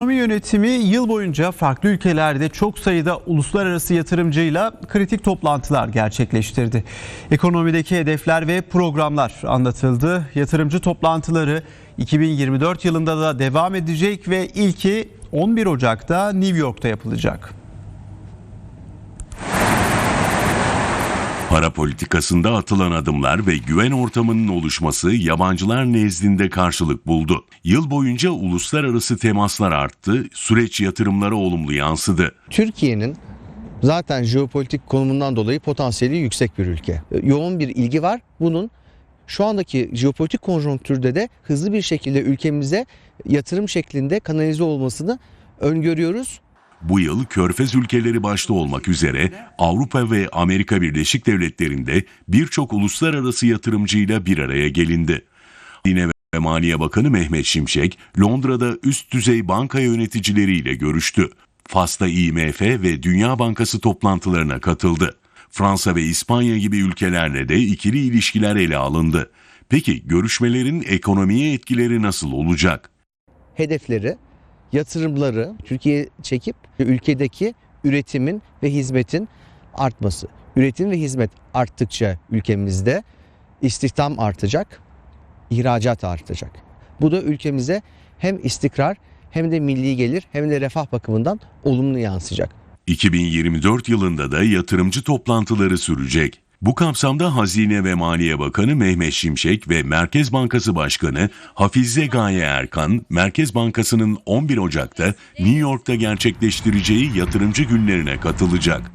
Ekonomi yönetimi yıl boyunca farklı ülkelerde çok sayıda uluslararası yatırımcıyla kritik toplantılar gerçekleştirdi. Ekonomideki hedefler ve programlar anlatıldı. Yatırımcı toplantıları 2024 yılında da devam edecek ve ilki 11 Ocak'ta New York'ta yapılacak. Para politikasında atılan adımlar ve güven ortamının oluşması yabancılar nezdinde karşılık buldu. Yıl boyunca uluslararası temaslar arttı, süreç yatırımlara olumlu yansıdı. Türkiye'nin zaten jeopolitik konumundan dolayı potansiyeli yüksek bir ülke. Yoğun bir ilgi var. Bunun şu andaki jeopolitik konjonktürde de hızlı bir şekilde ülkemize yatırım şeklinde kanalize olmasını öngörüyoruz. Bu yıl Körfez ülkeleri başta olmak üzere Avrupa ve Amerika Birleşik Devletleri'nde birçok uluslararası yatırımcıyla bir araya gelindi. Yine ve Maliye Bakanı Mehmet Şimşek, Londra'da üst düzey banka yöneticileriyle görüştü. Fas'ta IMF ve Dünya Bankası toplantılarına katıldı. Fransa ve İspanya gibi ülkelerle de ikili ilişkiler ele alındı. Peki görüşmelerin ekonomiye etkileri nasıl olacak? Hedefleri, yatırımları Türkiye'ye çekip ülkedeki üretimin ve hizmetin artması. Üretim ve hizmet arttıkça ülkemizde istihdam artacak, ihracat artacak. Bu da ülkemize hem istikrar hem de milli gelir hem de refah bakımından olumlu yansıyacak. 2024 yılında da yatırımcı toplantıları sürecek. Bu kapsamda Hazine ve Maliye Bakanı Mehmet Şimşek ve Merkez Bankası Başkanı Hafize Gaye Erkan, Merkez Bankası'nın 11 Ocak'ta New York'ta gerçekleştireceği yatırımcı günlerine katılacak.